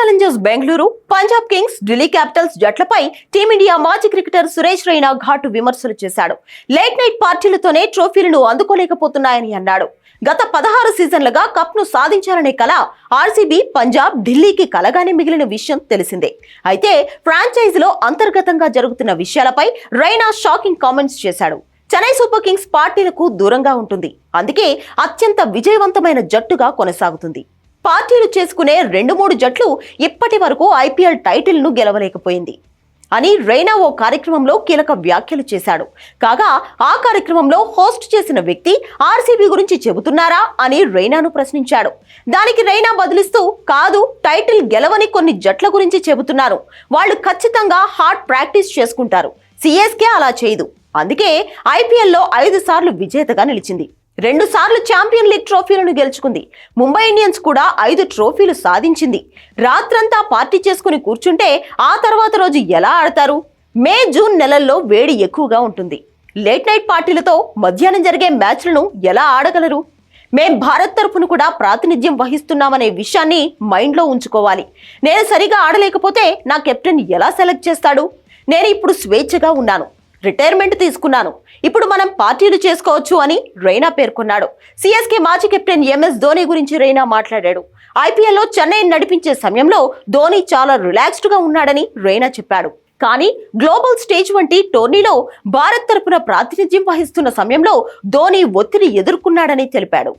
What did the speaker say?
Challengers Bengaluru Punjab kings Delhi capitals జట్లపై team India మాజీ cricketer Suresh Raina ఘాటు విమర్శలు చేశాడు. లేట్ నైట్ పార్టీలతోనే ట్రోఫీలను అందుకోలేకపోతున్నాయని అన్నాడు. గత పదహారు సీజన్లుగా కప్ను సాధించాలనే కల ఆర్సీబీ పంజాబ్ ఢిల్లీకి కలగానే మిగిలిన విషయం తెలిసిందే. అయితే ఫ్రాంచైజీలో అంతర్గతంగా జరుగుతున్న విషయాలపై రైనా షాకింగ్ కామెంట్స్ చేశాడు. చెన్నై సూపర్ కింగ్స్ పార్టీలకు దూరంగా ఉంటుంది. అందుకే అత్యంత విజయవంతమైన జట్టుగా కొనసాగుతుంది. పార్టీలు చేసుకునే రెండు మూడు జట్లు ఇప్పటి వరకు ఐపీఎల్ టైటిల్ను గెలవలేకపోయింది. అని రైనా ఓ కార్యక్రమంలో కీలక వ్యాఖ్యలు చేశాడు. కాగా ఆ కార్యక్రమంలో హోస్ట్ చేసిన వ్యక్తి ఆర్సీబీ గురించి చెబుతున్నారా అని రైనాను ప్రశ్నించాడు. దానికి రైనా బదులిస్తూ కాదు టైటిల్ గెలవని కొన్ని జట్ల గురించి చెబుతున్నాను వాళ్ళు ఖచ్చితంగా హార్డ్ ప్రాక్టీస్ చేసుకుంటారు. సిఎస్కే అలా చేయదు. అందుకే ఐపీఎల్లో ఐదు సార్లు విజేతగా నిలిచింది. రెండు సార్లు ఛాంపియన్ లీగ్ ట్రోఫీలను గెలుచుకుంది. ముంబై ఇండియన్స్ కూడా ఐదు ట్రోఫీలు సాధించింది. రాత్రంతా పార్టీ చేసుకుని కూర్చుంటే ఆ తర్వాత రోజు ఎలా ఆడతారు? మే జూన్ నెలల్లో వేడి ఎక్కువగా ఉంటుంది. లేట్ నైట్ పార్టీలతో మధ్యాహ్నం జరిగే మ్యాచ్లను ఎలా ఆడగలరు? మేం భారత్ తరఫును కూడా ప్రాతినిధ్యం వహిస్తున్నామనే విషయాన్ని మైండ్లో ఉంచుకోవాలి. నేను సరిగా ఆడలేకపోతే నా కెప్టెన్ ఎలా సెలెక్ట్ చేస్తాడు? నేను ఇప్పుడు స్వేచ్ఛగా ఉన్నాను. రిటైర్మెంట్ తీసుకున్నాను. ఇప్పుడు మనం పార్టీలు చేసుకోవచ్చు అని రైనా పేర్కొన్నాడు. సిఎస్కే మాజీ కెప్టెన్ ఎంఎస్ ధోని గురించి రైనా మాట్లాడాడు. ఐపీఎల్లో చెన్నై నడిపించే సమయంలో ధోని చాలా రిలాక్స్డ్గా ఉన్నాడని రైనా చెప్పాడు. కానీ గ్లోబల్ స్టేజ్ వంటి టోర్నీలో భారత్ తరపున ప్రాతినిధ్యం వహిస్తున్న సమయంలో ధోని ఒత్తిడి ఎదుర్కొన్నాడని తెలిపాడు.